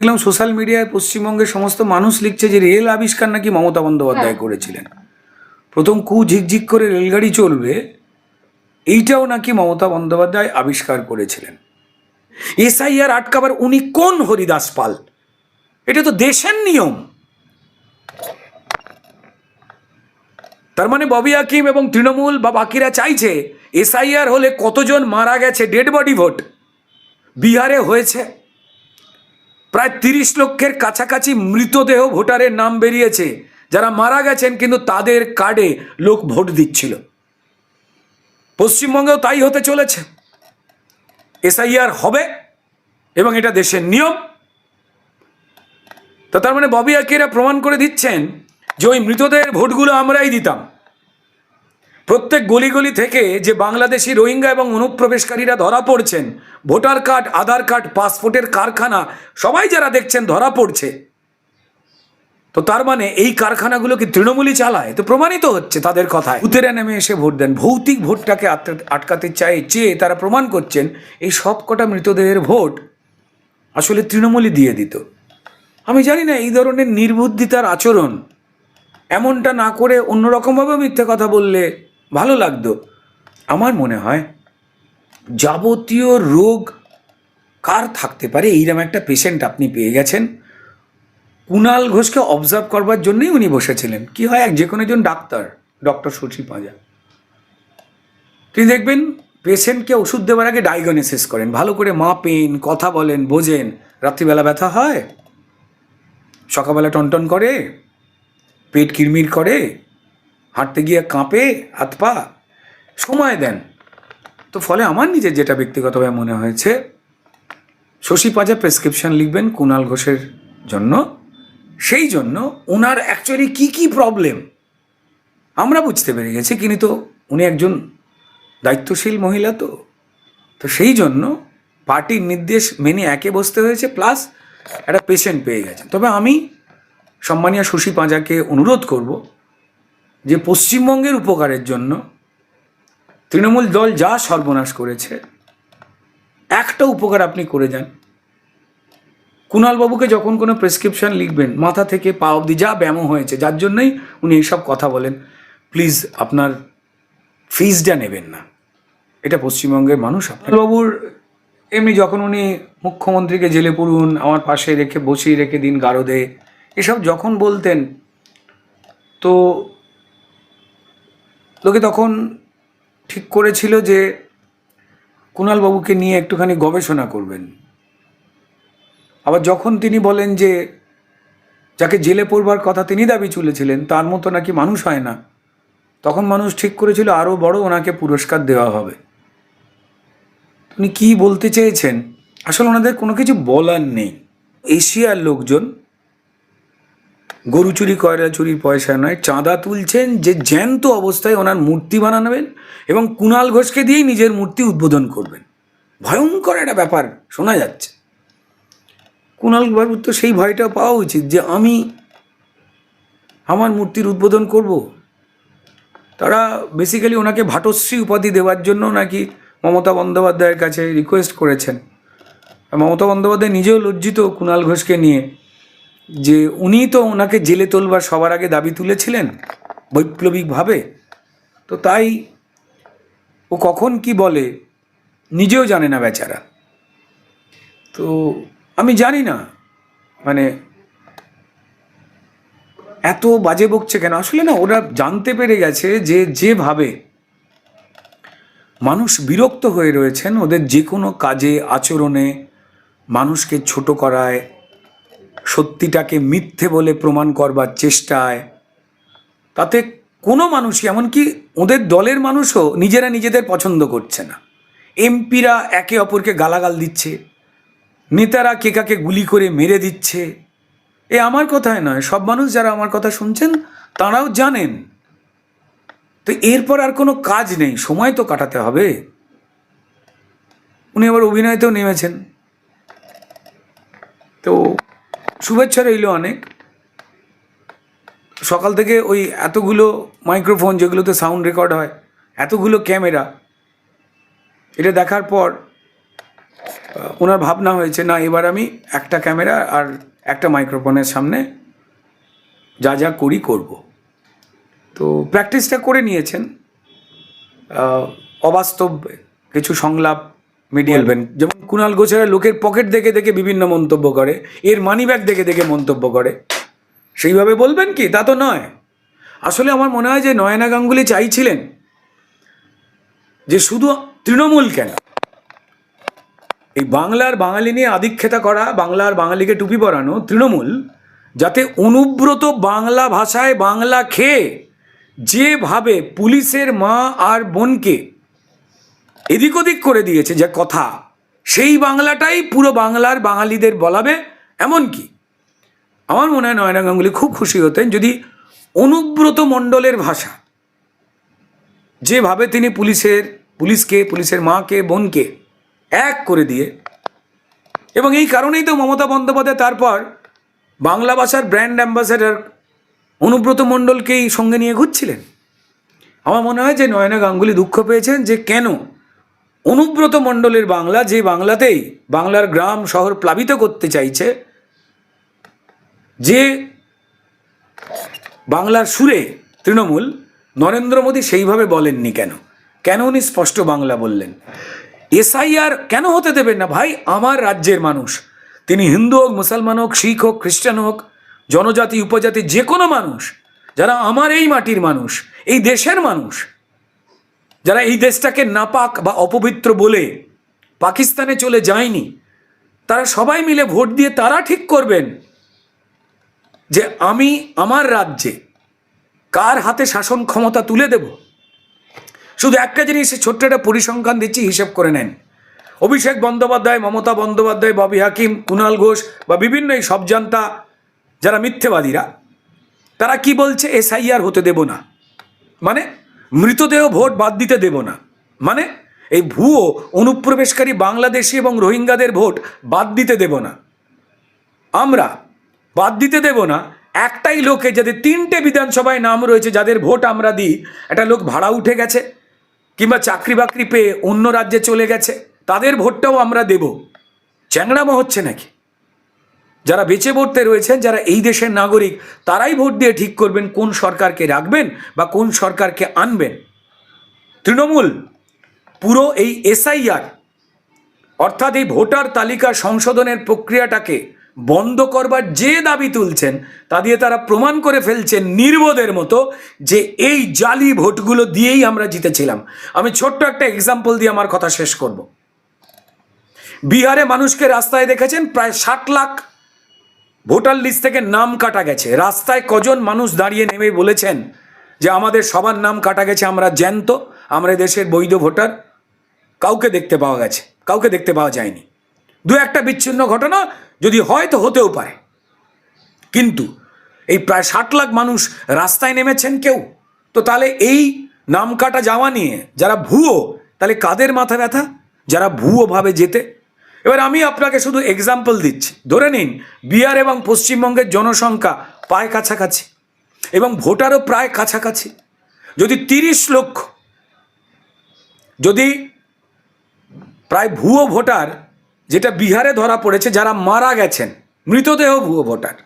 দেখলাম সোশ্যাল মিডিয়ায় পশ্চিমবঙ্গের সমস্ত মানুষ লিখছে যে রেল আবিষ্কার নাকি মমতা বন্দ্যোপাধ্যায় করেছিলেন। প্রথম কু ঝিকঝিক করে রেলগাড়ি চলবে এইটাও নাকি মমতা বন্দ্যোপাধ্যায় আবিষ্কার করেছিলেন। এসআইআর আটকাবার উনি কোন হরিদাস পাল? এটা তো দেশের নিয়ম। তার মানে ববি হাকিম এবং তৃণমূল বা বাকিরা চাইছে এসআইআর হলে কতজন মারা গেছে ডেড বডি ভোট? বিহারে হয়েছে। প্রায় তিরিশ লক্ষের কাছাকাছি মৃতদেহ ভোটারের নাম বেরিয়েছে। যারা মারা গেছেন কিন্তু তাদের কার্ডে লোক ভোট দিচ্ছিল। পশ্চিমবঙ্গেও তাই হতে চলেছে। এসআইআর হবে এবং এটা দেশের নিয়ম। তো তার মানে ববি আকিরা প্রমাণ করে দিচ্ছেন যে ওই মৃতদেহের ভোটগুলো আমরাই দিতাম। প্রত্যেক গলি গলি থেকে যে বাংলাদেশি রোহিঙ্গা এবং অনুপ্রবেশকারীরা ধরা পড়ছেন, ভোটার কার্ড, আধার কার্ড, পাসপোর্টের কারখানা, সবাই যারা দেখছেন ধরা পড়ছে। তো তার মানে এই কারখানাগুলো কি তৃণমূলই চালায়? তো প্রমাণিত হচ্ছে তাদের কথায়। উতেরা নেমে এসে ভোট দেন। ভৌতিক ভোটটাকে আটকাতে চায় চেয়ে তারা প্রমাণ করছেন এই সব কটা মৃতদেহের ভোট আসলে তৃণমূলই দিয়ে দিত। আমি জানি না, এই ধরনের নির্বুদ্ধিতার আচরণ এমনটা না করে অন্যরকমভাবে মিথ্যে কথা বললে ভালো লাগতো। আমার মনে হয় যাবতীয় রোগ কার থাকতে পারে? এইরকম একটা পেশেন্ট আপনি পেয়ে গেছেন। কুণাল ঘোষকে অবজার্ভ করবার জন্যই উনি বসেছিলেন। কি হয়, এক যে কোনো একজন ডাক্তার ডক্টর শশী পাঁজা। তিনি দেখবেন পেশেন্টকে ওষুধ দেওয়ার আগে ডায়াগনোসিস করেন। ভালো করে মাপেন, কথা বলেন, বোঝেন। রাত্রিবেলা ব্যথা হয়, সকালবেলা টনটন করে, পেট কিরমির করে হাঁটতে গিয়ে কাঁপে, হাত পা, সময় দেন। তো ফলে আমার নিজের যেটা ব্যক্তিগতভাবে মনে হয়েছে, শশী পাজা প্রেসক্রিপশন লিখবেন কুণাল ঘোষের জন্য। সেই জন্য ওনার অ্যাকচুয়ালি কি কি প্রবলেম আমরা বুঝতে পেরে গেছি। কিন্তু উনি একজন দায়িত্বশীল মহিলা তো। তো সেই জন্য পার্টির নির্দেশ মেনে একে বসতে হয়েছে প্লাস একটা পেশেন্ট পেয়ে গেছে তবে আমি সম্মানীয় শশী পাঁজাকে অনুরোধ করব যে পশ্চিমবঙ্গের উপকারের জন্য তৃণমূল দল যা সর্বনাশ করেছে, একটা উপকার আপনি করে যান। কুণালবাবুকে যখন কোনো প্রেসক্রিপশন লিখবেন, মাথা থেকে পা অবধি যা ব্যায়াম হয়েছে, যার জন্যই উনি এইসব কথা বলেন প্লিজ আপনার ফিজটা নেবেন না। এটা পশ্চিমবঙ্গের মানুষ বাবুর এমনি যখন উনি মুখ্যমন্ত্রীকে জেলে পড়ুন আমার পাশে রেখে বসিয়ে রেখে দিন গারদে, এসব যখন বলতেন, তো লোকে তখন ঠিক করেছিল যে কুণালবাবুকে নিয়ে একটুখানি গবেষণা করবেন। আবার যখন তিনি বলেন যে যাকে জেলে পড়বার কথা তিনি দাবি চলেছিলেন তার মতো নাকি মানুষ হয় না, তখন মানুষ ঠিক করেছিল আরও বড় ওনাকে পুরস্কার দেওয়া হবে। উনি কী বলতে চেয়েছেন? আসলে ওনাদের কোনো কিছু বলার নেই। এশিয়ার লোকজন গরু চুরি, কয়লা চুরির পয়সা নয়। চাঁদা তুলছেন যে জ্যান্ত অবস্থায় ওনার মূর্তি বানাবেন এবং কুণাল ঘোষকে দিয়েই নিজের মূর্তি উদ্বোধন করবেন। ভয়ঙ্কর একটা ব্যাপার শোনা যাচ্ছে। কুণাল বাবুর তো সেই ভয়টা পাওয়া উচিত যে আমি আমার মূর্তির উদ্বোধন করব। তারা বেসিক্যালি ওনাকে ভাটশ্রী উপাধি দেওয়ার জন্য নাকি মমতা বন্দ্যোপাধ্যায়ের কাছে রিকোয়েস্ট করেছেন। মমতা বন্দ্যোপাধ্যায় নিজেও লজ্জিত কুণাল ঘোষকে নিয়ে। যে উনিই তো ওনাকে জেলে তোলবার সবার আগে দাবি তুলেছিলেন বৈপ্লবিকভাবে। তো তাই ও কখন কি বলে নিজেও জানে না বেচারা। তো আমি জানি না মানে এত বাজে বকছে কেন? আসলে না, ওরা জানতে পেরে গেছে যে যেভাবে মানুষ বিরক্ত হয়ে রয়েছেন, ওদের যে কোনো কাজে, আচরণে মানুষকে ছোট করায় সত্যিটাকে মিথ্যে বলে প্রমাণ করবার চেষ্টায়। তাতে কোনো মানুষই, এমনকি ওদের দলের মানুষও নিজেরা নিজেদের পছন্দ করছে না। এমপিরা একে অপরকে গালাগাল দিচ্ছে, নেতারা কে কাকে গুলি করে মেরে দিচ্ছে। এ আমার কথায় নয়, সব মানুষ যারা আমার কথা শুনছেন, তারাও জানেন। তো এরপর আর কোনো কাজ নেই, সময় তো কাটাতে হবে। উনি আবার অভিনয়তেও নেমেছেন তো শুভেচ্ছা রইল অনেক। সকাল থেকে ওই এতগুলো মাইক্রোফোন যেগুলোতে সাউন্ড রেকর্ড হয়, এতগুলো ক্যামেরা এটা দেখার পর ওনার ভাবনা হয়েছে, না, এবার আমি একটা ক্যামেরা আর একটা মাইক্রোফোনের সামনে যা যা করি করব। তো প্র্যাকটিসটা করে নিয়েছেন। অবাস্তব কিছু সংলাপ মিডিয়াল বেন যেমন কুণাল গোছারা লোকের পকেট দেখে দেখে বিভিন্ন মন্তব্য করে এর মানি ব্যাগ দেখে দেখে মন্তব্য করে। সেইভাবে বলবেন কি? তা তো নয়। আসলে আমার মনে হয় যে নয়না গাঙ্গুলি চাইছিলেন যে শুধু তৃণমূল কেন? এই বাংলার বাঙালি নিয়ে আদিক্ষেতা করা বাংলার বাঙালিকে টুপি পরানো তৃণমূল যাতে অনুব্রত বাংলা ভাষায় বাংলা খেয়ে যেভাবে পুলিশের মা আর বোনকে এদিক ওদিক করে দিয়েছে যে কথা। সেই বাংলাটাই পুরো বাংলার বাঙালিদের বলাবে এমন কি আমার মনে হয় নয়না গাঙ্গুলি খুব খুশি হতেন যদি অনুব্রত মণ্ডলের ভাষা, যেভাবে তিনি পুলিশের, পুলিশকে, পুলিশের মাকে, বোনকে এক করে দিয়ে এবং এই কারণেই তো মমতা বন্দ্যোপাধ্যায় তারপর বাংলা ভাষার ব্র্যান্ড অ্যাম্বাসেডর অনুব্রত মণ্ডলকেই সঙ্গে নিয়ে ঘুরছিলেন। আমার মনে হয় যে নয়না গাঙ্গুলি দুঃখ পেয়েছেন যে কেন অনুব্রত মণ্ডলের বাংলা, যে বাংলাতেই বাংলার গ্রাম, শহর প্লাবিত করতে চাইছে, যে বাংলার সুরে তৃণমূল নরেন্দ্র মোদী সেইভাবে বলেননি কেন? কেন উনি স্পষ্ট বাংলা বললেন? এসআইআর কেন হতে দেবেন না? ভাই, আমার রাজ্যের মানুষ। তিনি হিন্দু হোক, মুসলমান হোক, শিখ হোক, খ্রিস্টান হোক, জনজাতি, উপজাতি, যে কোনো মানুষ, যারা আমার এই মাটির মানুষ, এই দেশের মানুষ যারা এই দেশটাকে নাপাক বা অপবিত্র বলে পাকিস্তানে চলে যায়নি, তারা সবাই মিলে ভোট দিয়ে তারা ঠিক করবেন যে আমি আমার রাজ্যে কার হাতে শাসন ক্ষমতা তুলে দেব। শুধু একটা জিনিস ছোট্ট একটা পরিসংখ্যান দিচ্ছি, হিসেব করে নেন। অভিষেক বন্দ্যোপাধ্যায়, মমতা বন্দ্যোপাধ্যায়, ববি হাকিম কুণাল ঘোষ বা বিভিন্ন এই সব জানতা, যারা মিথ্যেবাদীরা, তারা কি বলছে? এসআইআর হতে দেব না। মানে মৃতদেহ ভোট বাদ দিতে দেব না। মানে এই ভুয়ো অনুপ্রবেশকারী বাংলাদেশি এবং রোহিঙ্গাদের ভোট বাদ দিতে দেব না। আমরা বাদ দিতে দেব না, একটাই লোকে যাদের তিনটে বিধানসভায় নাম রয়েছে, যাদের ভোট আমরা দিই, একটা লোক ভাড়া উঠে গেছে, কিংবা চাকরি বাকরি পেয়ে অন্য রাজ্যে চলে গেছে, তাদের ভোটটাও আমরা দেব। চ্যাংড়ামো হচ্ছে নাকি? যারা বেঁচে পড়তে রয়েছেন, যারা এই দেশের নাগরিক, তারাই ভোট দিয়ে ঠিক করবেন কোন সরকারকে রাখবেন বা কোন সরকারকে আনবেন। তৃণমূল, পুরো এই এসআইআর, অর্থাৎ এই ভোটার তালিকা সংশোধনের প্রক্রিয়াটাকে বন্ধ করবার যে দাবি তুলছেন, তা দিয়ে তারা প্রমাণ করে ফেলছেন নির্বোধের মতো যে এই জালি ভোটগুলো দিয়েই আমরা জিতেছিলাম। আমি ছোট্ট একটা এক্সাম্পল দিয়ে আমার কথা শেষ করব। বিহারে মানুষকে রাস্তায় দেখেছেন, প্রায় ষাট লাখ ভোটার লিস্ট থেকে নাম কাটা গেছে। রাস্তায় কজন মানুষ দাঁড়িয়ে নেমে বলেছেন যে আমাদের সবার নাম কাটা গেছে, আমরা জ্যান্ত, আমরা দেশের বৈধ ভোটার। কাউকে দেখতে পাওয়া গেছে, কাউকে দেখতে পাওয়া যায়নি। দু একটা বিচ্ছিন্ন ঘটনা যদি হয় তো হতেও পারে। কিন্তু এই প্রায় ষাট লাখ মানুষ রাস্তায় নেমেছেন কেউ? তো তাহলে এই নাম কাটা যাওয়া নিয়ে যারা ভুয়ো, তাহলে কাদের মাথা ব্যথা? যারা ভুয়োভাবে যেতে এবার আমি আপনাকে শুধু এক্সাম্পল দিচ্ছি। ধরে নিন, বিহার এবং পশ্চিমবঙ্গের জনসংখ্যা প্রায় কাছাকাছি এবং ভোটারও প্রায় কাছাকাছি। যদি তিরিশ লক্ষ, যদি প্রায় ভুয়ো ভোটার, যেটা বিহারে ধরা পড়েছে, যারা মারা গেছেন, মৃতদেহ ভুয়ো ভোটার,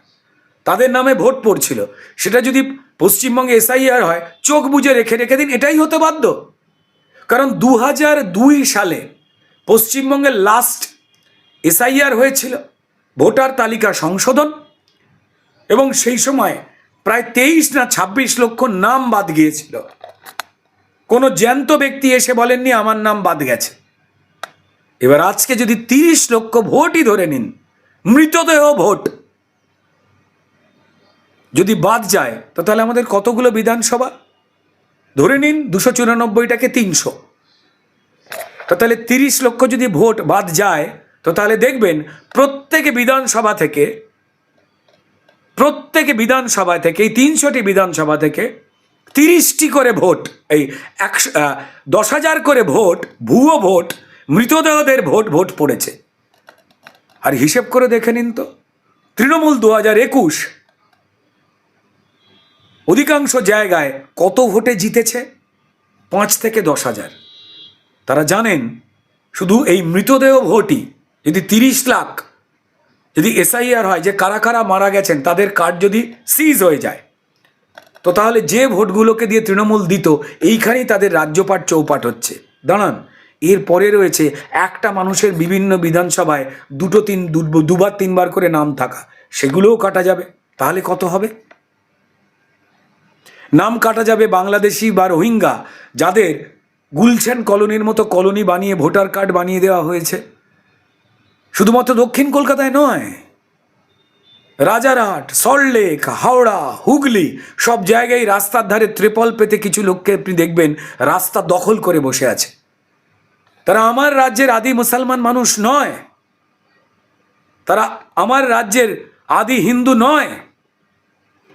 তাদের নামে ভোট পড়ছিল, সেটা যদি পশ্চিমবঙ্গে এসআইআর হয়, চোখ বুজে রেখে রেখে দিন, এটাই হতে বাধ্য। কারণ দু হাজার দুই সালে পশ্চিমবঙ্গের লাস্ট এসআইআর হয়েছিল, ভোটার তালিকা সংশোধন, এবং সেই সময় প্রায় তেইশ না ছাব্বিশ লক্ষ নাম বাদ গিয়েছিল। কোনো জ্যান্ত ব্যক্তি এসে বলেননি, আমার নাম বাদ গেছে। এবার আজকে যদি তিরিশ লক্ষ ভোটই ধরে নিন, মৃতদেহ ভোট যদি বাদ যায়, তো তাহলে আমাদের কতগুলো বিধানসভা? ধরে নিন দুশো চুরানব্বইটাকে তিনশো। তো তাহলে তিরিশ লক্ষ যদি ভোট বাদ যায় তো তাহলে দেখবেন, প্রত্যেকে বিধানসভা থেকে, প্রত্যেকে বিধানসভা থেকে, এই তিনশোটি বিধানসভা থেকে তিরিশটি করে ভোট, এই একশো দশ হাজার করে ভোট, ভুয়ো ভোট, মৃতদেহদের ভোট ভোট পড়েছে। আর হিসেব করে দেখে নিন তো, তৃণমূল দু হাজার একুশ অধিকাংশ জায়গায় কত ভোটে জিতেছে? পাঁচ থেকে দশ হাজার। তারা জানেন, শুধু এই মৃতদেহ ভোটই যদি তিরিশ লাখ যদি এসআইআর হয়, যে কারা কারা মারা গেছেন, তাদের কার্ড যদি সিজ হয়ে যায়, তো তাহলে যে ভোটগুলোকে দিয়ে তৃণমূল দিত, এইখানেই তাদের রাজ্যপাট চৌপাট হচ্ছে। দাঁড়ান, এর পরে রয়েছে একটা মানুষের বিভিন্ন বিধানসভায় দুটো তিন দুবার তিনবার করে নাম থাকা, সেগুলোও কাটা যাবে, তাহলে কত হবে? নাম কাটা যাবে বাংলাদেশি বা রোহিঙ্গা, যাদের গুলছেন কলোনির মতো কলোনি বানিয়ে ভোটার কার্ড বানিয়ে দেওয়া হয়েছে। শুধুমাত্র দক্ষিণ কলকাতায় নয়, রাজারহাট সল্টলেক হাওড়া, হুগলি, সব জায়গায় রাস্তার ধারে ত্রিপল পেতে কিছু লোককে আপনি দেখবেন রাস্তা দখল করে বসে আছে। তারা আমার রাজ্যের আদি মুসলমান মানুষ নয়। তারা আমার রাজ্যের আদি হিন্দু নয়।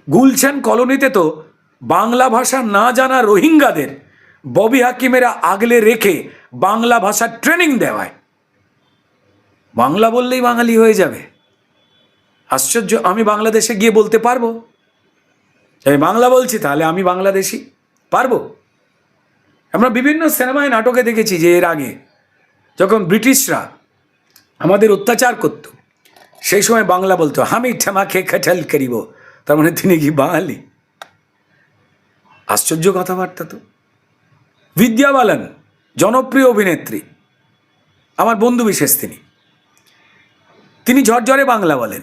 গুলশান কলোনিতে তো বাংলা ভাষা না জানা রোহিঙ্গাদের ববি হাকিমেরা আগলে রেখে বাংলা ভাষার ট্রেনিং দেওয়ায়। বাংলা বললেই বাঙালি হয়ে যাবে। আশ্চর্য, আমি বাংলাদেশে গিয়ে বলতে পারব? আমি বাংলা বলছি, তাহলে আমি বাংলাদেশি পারব? আমরা বিভিন্ন সিনেমায়, নাটকে দেখেছি যে এর আগে যখন ব্রিটিশরা আমাদের অত্যাচার করত, সেই সময় বাংলা বলতো, আমি ঠেমাকে খাটাল করিব। তার মানে তিনি কি বাঙালি? আশ্চর্য কথাবার্তা তো। বিদ্যা বালান জনপ্রিয় অভিনেত্রী, আমার বন্ধু বিশেষ তিনি। তিনি ঝরঝরে বাংলা বলেন।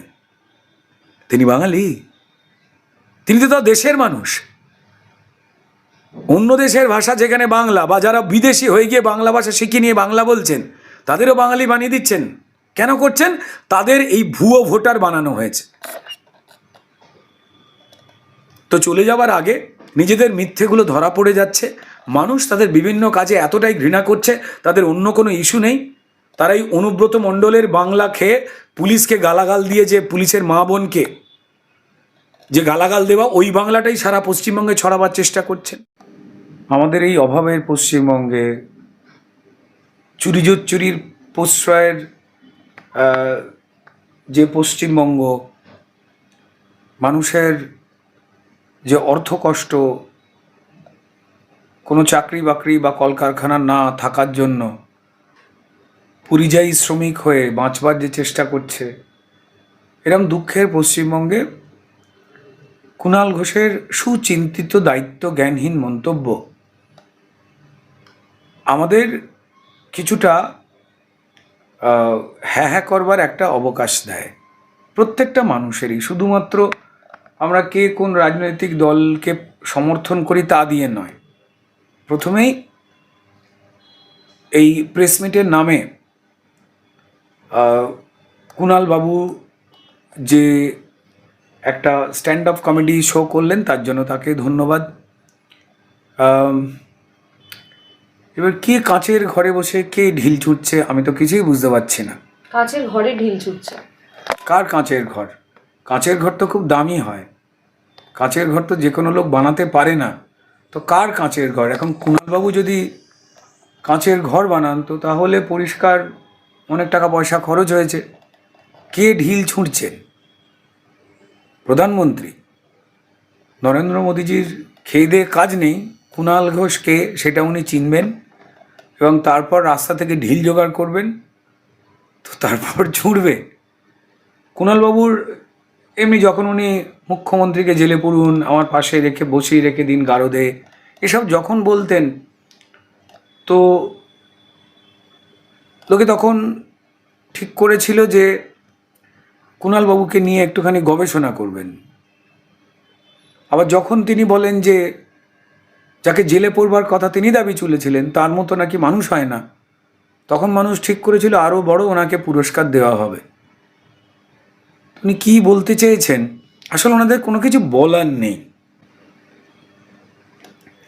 তিনি বাঙালি? তিনি তো তার দেশের মানুষ। অন্য দেশের ভাষা যেখানে বাংলা, বা যারা বিদেশি হয়ে গিয়ে বাংলা ভাষা শিখে নিয়ে বাংলা বলছেন, তাদেরও বাঙালি বানিয়ে দিচ্ছেন। কেন করছেন? তাদের এই ভুয়ো ভোটার বানানো হয়েছে। তো চলে যাওয়ার আগে নিজেদের মিথ্যেগুলো ধরা পড়ে যাচ্ছে। মানুষ তাদের বিভিন্ন কাজে এতটাই ঘৃণা করছে, তাদের অন্য কোনো ইস্যু নেই। তারা এই অনুব্রত মণ্ডলের বাংলা খেয়ে পুলিশকে গালাগাল দিয়ে যে পুলিশের মা বোনকে। যে গালাগাল দেওয়া ওই বাংলাটাই সারা পশ্চিমবঙ্গে ছড়াবার চেষ্টা করছেন। আমাদের এই অভাবের পশ্চিমবঙ্গে চুরি চুরির প্রশ্রয়ের যে পশ্চিমবঙ্গ, মানুষের যে অর্থ কষ্ট কোনো চাকরি বাকরি বা কলকারখানা না থাকার জন্য পরিযায়ী শ্রমিক হয়ে বাঁচবার যে চেষ্টা করছে, এরম দুঃখের পশ্চিমবঙ্গে কুণাল ঘোষের সুচিন্তিত দায়িত্ব জ্ঞানহীন মন্তব্য। আমাদের কিছুটা হ্যাঁ হ্যাঁ করবার একটা অবকাশ দেয় প্রত্যেকটা মানুষেরই। শুধুমাত্র আমরা কে কোন রাজনৈতিক দলকে সমর্থন করি তা দিয়ে নয়। প্রথমেই এই প্রেসমিটের নামে আহ, কুণাল বাবু যে একটা স্ট্যান্ড আপ কমেডি শো করলেন তার জন্য তাকে ধন্যবাদ। এবার কে কাঁচের ঘরে বসে কে ঢিল ছুটছে আমি তো কিছুই বুঝতে পারছি না। কাঁচের ঘরে ঢিল ছুটছে? কার কাঁচের ঘর? কাঁচের ঘর তো খুব দামি হয়। কাঁচের ঘর তো যে কোনো লোক বানাতে পারে না। তো কার কাঁচের ঘর? এখন কুণালবাবু যদি কাঁচের ঘর বানান তো তাহলে পরিষ্কার অনেক টাকা পয়সা খরচ হয়েছে। কে ঢিল ছুঁড়ছেন? প্রধানমন্ত্রী, নরেন্দ্র মোদীজির খেয়ে কাজ নেই। কুণাল ঘোষকে সেটা উনি চিনবেন এবং তারপর রাস্তা থেকে ঢিল জোগাড় করবেন, তো তারপর ছুঁড়বে। কুণালবাবুর এমনি যখন উনি মুখ্যমন্ত্রীকে জেলে পড়ুন আমার পাশে রেখে বসিয়ে রেখে দিন গারদে, এসব যখন বলতেন, তো লোকে তখন ঠিক করেছিল যে কুণালবাবুকে নিয়ে একটুখানি গবেষণা করবেন। আবার যখন তিনি বলেন যে যাকে জেলে পড়বার কথা তিনি দাবি চলেছিলেন তার মতো নাকি মানুষ হয় না, তখন মানুষ ঠিক করেছিল আরও বড় ওনাকে পুরস্কার দেওয়া হবে। উনি কি বলতে চেয়েছেন? আসলে ওনাদের কোনো কিছু বলার নেই।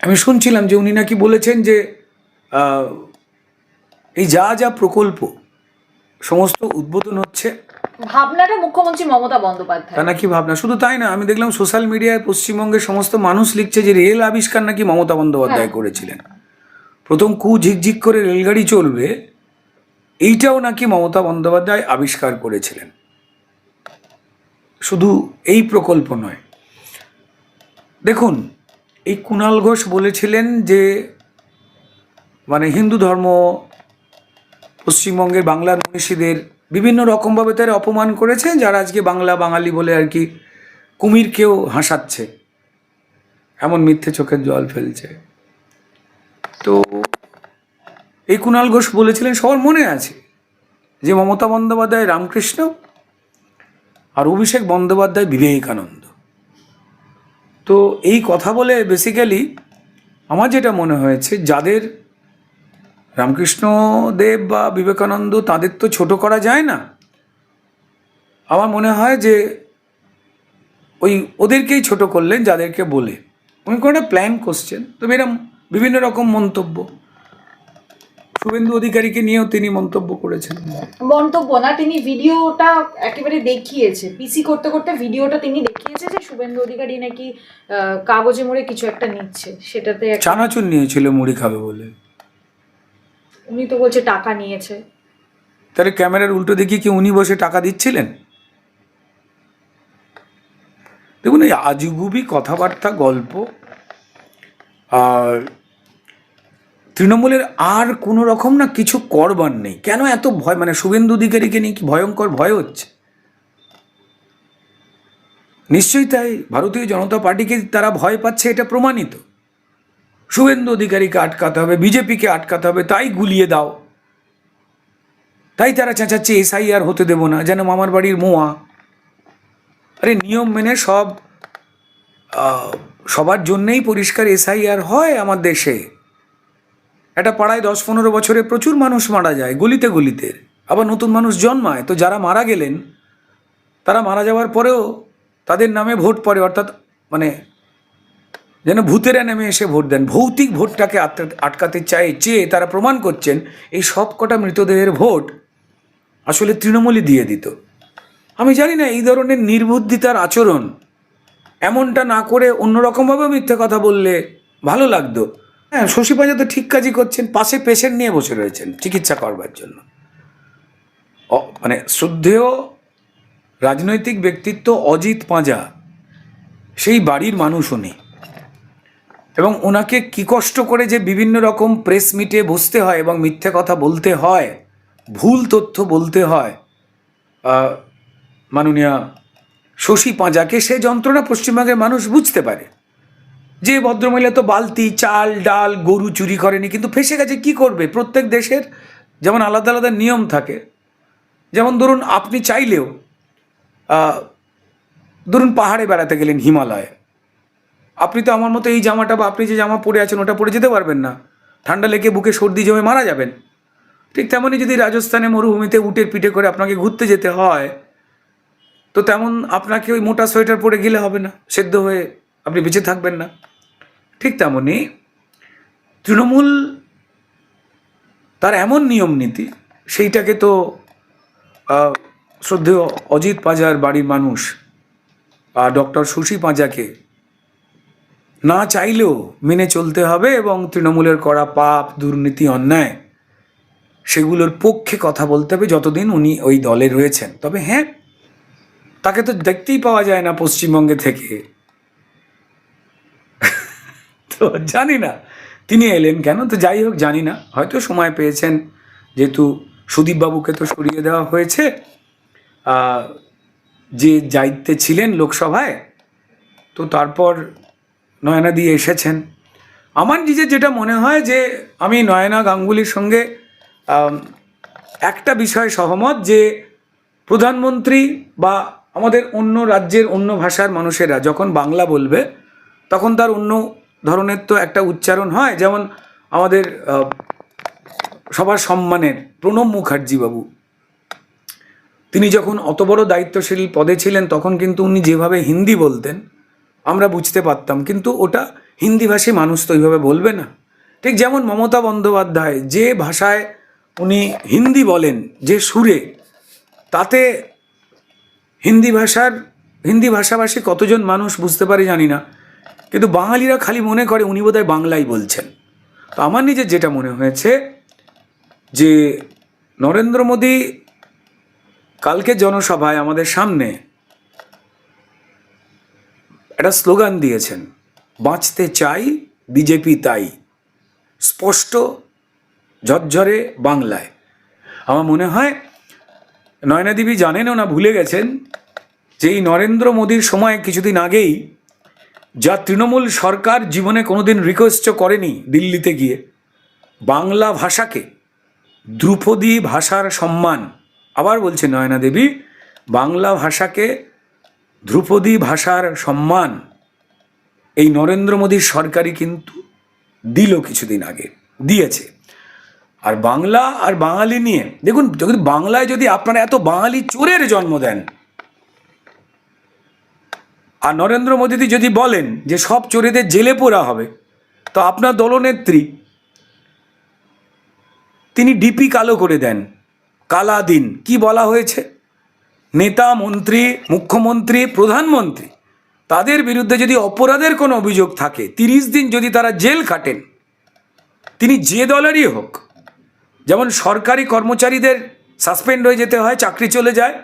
আমি শুনছিলাম যে উনি নাকি বলেছেন যে এই যা যা প্রকল্প সমস্ত উদ্বোধন হচ্ছে। ভাবনাটা মুখ্যমন্ত্রী মমতা বন্দ্যোপাধ্যায়। তা নাকি ভাবনা? শুধু তাই না আমি দেখলাম সোশ্যাল মিডিয়ায় পশ্চিমবঙ্গের সমস্ত মানুষ লিখছে যে রেল আবিষ্কার নাকি মমতা বন্দ্যোপাধ্যায় করেছিলেন। প্রথম কু ঝিকঝিক করে রেলগাড়ি চলবে এইটাও নাকি মমতা বন্দ্যোপাধ্যায় আবিষ্কার করেছিলেন। শুধু এই প্রকল্প নয়। দেখুন এই কুণাল ঘোষ বলেছিলেন যে মানে হিন্দু ধর্ম পশ্চিমবঙ্গের বাংলার মনীষীদের বিভিন্ন রকমভাবে তারা অপমান করেছে, যারা আজকে বাংলা বাঙালি বলে আর কি কুমিরকেও হাসাচ্ছে। এমন মিথ্যে চোখের জল ফেলছে। তো এই কুণাল ঘোষ বলেছিলেন, সবার মনে আছে যে মমতা বন্দ্যোপাধ্যায় রামকৃষ্ণ আর অভিষেক বন্দ্যোপাধ্যায় বিবেকানন্দ। তো এই কথা বলে বেসিক্যালি আমার যেটা মনে হয়েছে, যাদের রামকৃষ্ণ দেব বা বিবেকানন্দ তাদের তো ছোট করা যায় না। আমার মনে হয় যে ওই ওদেরকেই ছোট করলেন যাদেরকে বলে। উনি কোনো একটা প্ল্যান করছেন। তবে এরম বিভিন্ন রকম মন্তব্য। শুভেন্দু অধিকারীকে নিয়েও তিনি মন্তব্য করেছেন। মন্তব্য না তিনি ভিডিওটা একেবারে দেখিয়েছে। পিসি করতে করতে ভিডিওটা তিনি দেখিয়েছে যে শুভেন্দু অধিকারী নাকি কাগজে মুড়ে কিছু একটা নিচ্ছে। সেটাতে চানাচুর নিয়েছিল মুড়ি খাবে বলে। উনি তো বলছে টাকা নিয়েছে। তাহলে ক্যামেরার উল্টো দেখি কি উনি বসে টাকা দিচ্ছিলেন? দেখুন, এই আজগুবি কথাবার্তা, গল্প, আর তৃণমূলের আর কোনো রকম না কিছু করবার নেই। কেন এত ভয়? মানে শুভেন্দু অধিকারীকে নিয়ে কি ভয়ঙ্কর ভয় হচ্ছে? নিশ্চয়ই তাই ভারতীয় জনতা পার্টিকে তারা ভয় পাচ্ছে, এটা প্রমাণিত। শুভেন্দু অধিকারীকে আটকাতে হবে, বিজেপিকে আটকাতে হবে, তাই গুলিয়ে দাও। তাই তারা চেঁচাচ্ছে এসআইআর হতে দেবো না, যেন মামার বাড়ির মোয়া। আরে, নিয়ম মেনে সব সবার জন্যেই পরিষ্কার এসআইআর হয় আমার দেশে। একটা পাড়ায় দশ পনেরো বছরে প্রচুর মানুষ মারা যায়, গলিতে গলিতে। আবার নতুন মানুষ জন্মায়, তো যারা মারা গেলেন, তারা মারা যাওয়ার পরেও তাদের নামে ভোট পড়ে, অর্থাৎ মানে যেন ভূতেরা নেমে এসে ভোট দেন। ভৌতিক ভোটটাকে আটকাতে চায় চেয়ে তারা প্রমাণ করছেন এই সব কটা মৃতদেহের ভোট আসলে তৃণমূলই দিয়ে দিত। আমি জানি না, এই ধরনের নির্বুদ্ধিতার আচরণ এমনটা না করে অন্যরকমভাবে মিথ্যে কথা বললে ভালো লাগতো। হ্যাঁ শশী পাঁজা তো ঠিক কাজই করছেন, পাশে পেশেন্ট নিয়ে বসে রয়েছেন চিকিৎসা করবার জন্য। মানে শ্রদ্ধেয় রাজনৈতিক ব্যক্তিত্ব অজিত পাঁজা, সেই বাড়ির মানুষ উনি এবং ওনাকে কি কষ্ট করে যে বিভিন্ন রকম প্রেস মিটে বসতে হয় এবং মিথ্যে কথা বলতে হয়, ভুল তথ্য বলতে হয় মাননীয়া শশী পাঁজাকে সে যন্ত্রণা পশ্চিমবঙ্গের মানুষ বুঝতে পারে। যে ভদ্রমহিলা তো বালতি, চাল, ডাল, গরু চুরি করেনি, কিন্তু ফেসে গেছে, কি করবে? প্রত্যেক দেশের যেমন আলাদা আলাদা নিয়ম থাকে, যেমন ধরুন আপনি চাইলেও ধরুন পাহাড়ে বেড়াতে গেলেন হিমালয়ে আপনি তো আমার মতো এই জামাটা বা আপনি যে জামা পরে আছেন, ওটা পরে যেতে পারবেন না। ঠান্ডা লেগে বুকে সর্দি জমে মারা যাবেন। ঠিক তেমনই যদি রাজস্থানে মরুভূমিতে উটের পিঠে করে আপনাকে ঘুরতে যেতে হয়, তো তেমন আপনাকে ওই মোটা সোয়েটার পরে গেলে হবে না, সেদ্ধ হয়ে আপনি বেঁচে থাকবেন না। ঠিক তেমনই তৃণমূল তার এমন নিয়ম নীতি, সেইটাকে তো শ্রদ্ধেয় অজিত পাঁজার বাড়ির মানুষ আর ডক্টর শশী পাঁজাকে না চাইলেও মেনে চলতে হবে এবং তৃণমূলের করা পাপ, দুর্নীতি, অন্যায় সেগুলোর পক্ষে কথা বলতে হবে যতদিন উনি ওই দলে রয়েছেন। তবে হ্যাঁ তাকে তো দেখতেই পাওয়া যায় না পশ্চিমবঙ্গে থেকে। তো জানি না, তিনি এলেন কেন? তো যাই হোক, জানি না। হয়তো সময় পেয়েছেন, যেহেতু সুদীপবাবুকে তো সরিয়ে দেওয়া হয়েছে। যে দায়িত্বে ছিলেন লোকসভায়, তো তারপর নয়না দিয়ে এসেছেন। আমার নিজের যেটা মনে হয় যে, আমি নয়না গাঙ্গুলির সঙ্গে একটা বিষয় সহমত যে, প্রধানমন্ত্রী বা আমাদের অন্য রাজ্যের অন্য ভাষার মানুষেরা যখন বাংলা বলবে, তখন তার অন্য ধরনের তো একটা উচ্চারণ হয়। যেমন আমাদের সবার সম্মানের প্রণব মুখার্জি বাবু তিনি যখন অত বড় দায়িত্বশীল পদে ছিলেন, তখন কিন্তু উনি যেভাবে হিন্দি বলতেন আমরা বুঝতে পারতাম, কিন্তু ওটা হিন্দিভাষী মানুষ তো ওইভাবে বলবে না। ঠিক যেমন মমতা বন্দ্যোপাধ্যায় যে ভাষায় উনি হিন্দি বলেন, যে সুরে, তাতে হিন্দি ভাষার, হিন্দি ভাষাভাষী কতজন মানুষ বুঝতে পারে জানি না, কিন্তু বাঙালিরা খালি মনে করে উনি বোধহয় বাংলাই বলছেন। তো আমার নিজের যেটা মনে হয়েছে, যে নরেন্দ্র মোদী কালকে জনসভায় আমাদের সামনে একটা স্লোগান দিয়েছেন, বাঁচতে চাই বিজেপি তাই। স্পষ্ট ঝরঝরে বাংলায়। আমার মনে হয় নয়না দেবী জানেনও না, ভুলে গেছেন যে এই নরেন্দ্র মোদীর সময় কিছুদিন আগেই যা তৃণমূল সরকার জীবনে কোনোদিন রিকোয়েস্টও করেনি দিল্লিতে গিয়ে, বাংলা ভাষাকে ধ্রুপদী ভাষার সম্মান। আবার বলছে নয়না দেবী, বাংলা ভাষাকে ধ্রুপদী ভাষার সম্মান এই নরেন্দ্র মোদীর সরকারই কিন্তু দিল কিছুদিন আগে, দিয়েছে। আর বাংলা আর বাঙালি নিয়ে, দেখুন, যদি বাংলায় যদি আপনারা এত বাঙালি চোরের জন্ম দেন, আর নরেন্দ্র মোদীজি যদি বলেন যে সব চোরেদের জেলে পোড়া হবে, তো আপনার দলনেত্রী তিনি ডিপি কালো করে দেন কালা দিন কি বলা হয়েছে? নেতা মন্ত্রী, মুখ্যমন্ত্রী, প্রধানমন্ত্রী, তাদের বিরুদ্ধে যদি অপরাধের কোনো অভিযোগ থাকে, তিরিশ দিন যদি তারা জেল কাটেন তিনি যে দলেরই হোক, যেমন সরকারি কর্মচারীদের সাসপেন্ড হয়ে যেতে হয়, চাকরি চলে যায়,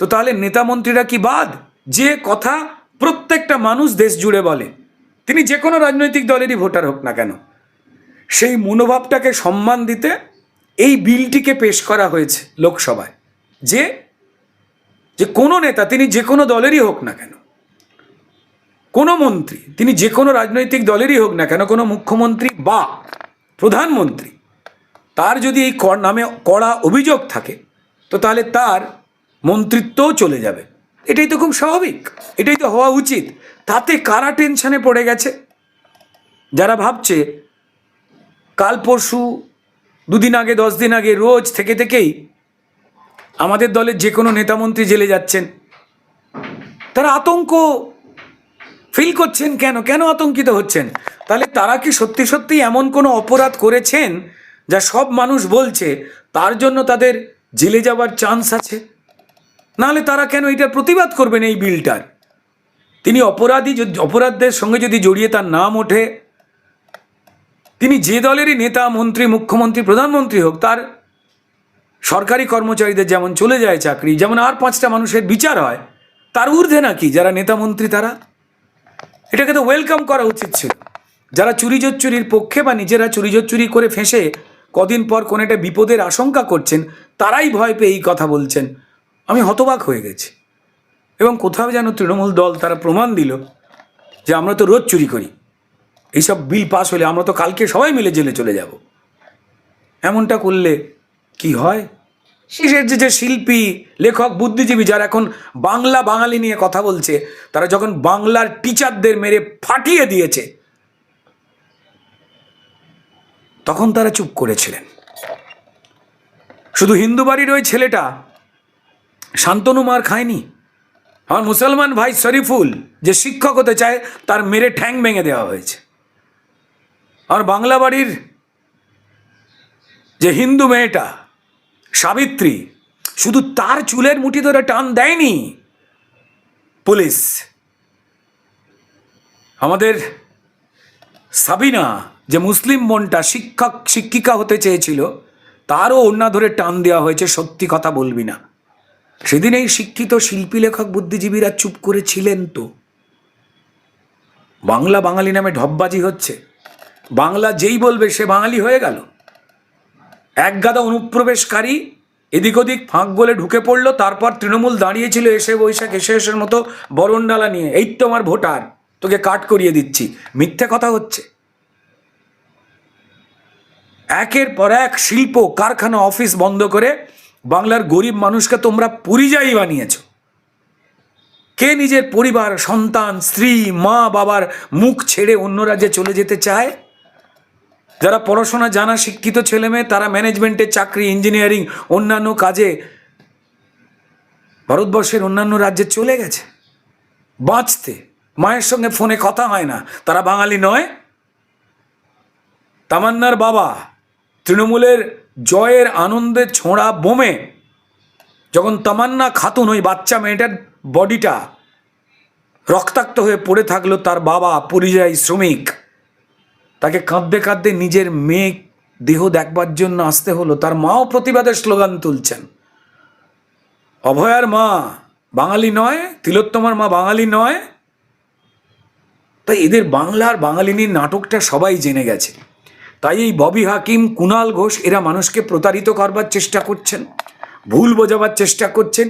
তো তাহলে নেতা মন্ত্রীরা কি বাদ? যে কথা প্রত্যেকটা মানুষ দেশ জুড়ে বলে, তিনি যে কোনো রাজনৈতিক দলেরই ভোটার হোক না কেন, সেই মনোভাবটাকে সম্মান দিতে এই বিলটিকে পেশ করা হয়েছে লোকসভায়, যে যে কোনো নেতা, তিনি যে কোনো দলেরই হোক না কেন, কোনো মন্ত্রী, তিনি যে কোনো রাজনৈতিক দলেরই হোক না কেন, কোনো মুখ্যমন্ত্রী বা প্রধানমন্ত্রী, তার যদি এই নামে কড়া অভিযোগ থাকে, তো তাহলে তার মন্ত্রিত্বও চলে যাবে। এটাই তো খুব স্বাভাবিক, এটাই তো হওয়া উচিত। তাতে কারা টেনশানে পড়ে গেছে? যারা ভাবছে, কাল পরশু দুদিন আগে, দশ দিন আগে, রোজ থেকে থেকেই আমাদের দলের যে কোনো নেতামন্ত্রী জেলে যাচ্ছেন। তারা আতঙ্ক ফিল করছেন কেন? কেন আতঙ্কিত হচ্ছেন? তাহলে তারা কি সত্যি সত্যি এমন কোনো অপরাধ করেছেন যা সব মানুষ বলছে, তার জন্য তাদের জেলে যাওয়ার চান্স আছে? নাহলে তারা কেন এটার প্রতিবাদ করবেন এই বিলটার? তিনি অপরাধী অপরাধদের সঙ্গে যদি জড়িয়ে তার নাম ওঠে, তিনি যে দলেরই নেতা, মন্ত্রী, মুখ্যমন্ত্রী, প্রধানমন্ত্রী হোক, তার সরকারি কর্মচারীদের যেমন চলে যায় চাকরি, যেমন আর পাঁচটা মানুষের বিচার হয়, তার ঊর্ধ্বে নাকি যারা নেতা মন্ত্রী তারা? এটাকে তো ওয়েলকাম করা উচিত ছিল। যারা চুরি চুরির পক্ষে বা নিজেরা চুরি চুরি করে ফেঁসে কদিন পর কোনো একটা বিপদের আশঙ্কা করছেন, তারাই ভয় পেয়ে এই কথা বলছেন। আমি হতবাক হয়ে গেছি। এবং কোথাও যেন তৃণমূল দল তারা প্রমাণ দিল যে আমরা তো রোজ চুরি করি। এইসব বিল পাস হলে আমরা তো কালকে সবাই মিলে জেলে চলে যাব। এমনটা করলে কি হয়? শেষের যে যে শিল্পী, লেখক, বুদ্ধিজীবী যারা এখন বাংলা বাঙালি নিয়ে কথা বলছে, তারা যখন বাংলার টিচারদের মেরে ফাটিয়ে দিয়েছে, তখন তারা চুপ করেছিলেন। শুধু হিন্দু বাড়ির ওই ছেলেটা, শান্তনু মার খায়নি। আমার মুসলমান ভাই শরীফুল, যে শিক্ষক হতে চায়, তার মেরে ঠ্যাং ভেঙে দেওয়া হয়েছে। আমার বাংলা বাড়ির যে হিন্দু মেয়েটা সাবিত্রী, শুধু তার চুলের মুঠি ধরে টান দেয়নি পুলিশ। আমাদের সাবিনা যে মুসলিম মনটা শিক্ষক, শিক্ষিকা হতে চেয়েছিল, তারও ওড়না ধরে টান দেওয়া হয়েছে, সত্যি কথা বলবি না। সেদিন এই শিক্ষিত শিল্পী লেখক বুদ্ধিজীবীরা চুপ করেছিলেন তো। বাংলা বাঙালি নামে ঢপবাজি হচ্ছে। বাংলা যেই বলবে সে বাঙালি হয়ে গেল। এক গাদা অনুপ্রবেশকারী এদিক ওদিক ফাঁক গলে ঢুকে পড়ল, তারপর তৃণমূল দাঁড়িয়েছিল এসে বৈশাখ এসে এসের মতো বরণডালা নিয়ে। এই তো আমার ভোটার, তোকে কাট করিয়ে দিচ্ছি, মিথ্যে কথা হচ্ছে। একের পর এক শিল্প কারখানা অফিস বন্ধ করে বাংলার গরিব মানুষকে তোমরা পরিযায়ী বানিয়েছ। কে নিজের পরিবার, সন্তান, স্ত্রী, মা, বাবার মুখ ছেড়ে অন্য রাজ্যে চলে যেতে চায়? যারা পড়াশোনা জানা শিক্ষিত ছেলেমেয়ে, তারা ম্যানেজমেন্টের চাকরি ইঞ্জিনিয়ারিং অন্যান্য কাজে ভারতবর্ষের অন্যান্য রাজ্যে চলে গেছে। বাঁচতে। মায়ের সঙ্গে ফোনে কথা হয় না। তারা বাঙালি নয়। তামান্নার বাবা তৃণমূলের জয়ের আনন্দে ছোঁড়া বোমে যখন তামান্না খাতুন, ওই বাচ্চা মেয়েটার বডিটা রক্তাক্ত হয়ে পড়ে থাকল, তার বাবা পরিযায়ী শ্রমিক। তাকে কাঁদতে কাঁদতে নিজের মেয়ে দেহ দেখবার জন্য আসতে হলো। তার মাও প্রতিবাদের স্লোগান তুলছেন। অভয়ার মা বাঙালি নয়, তিলোত্তমার মা বাঙালি নয়। তাই এদের বাংলার বাঙালিনীর নাটকটা সবাই জেনে গেছে। তাই এই ববি হাকিম, কুনাল ঘোষ এরা মানুষকে প্রতারিত করবার চেষ্টা করছেন, ভুল বোঝাবার চেষ্টা করছেন।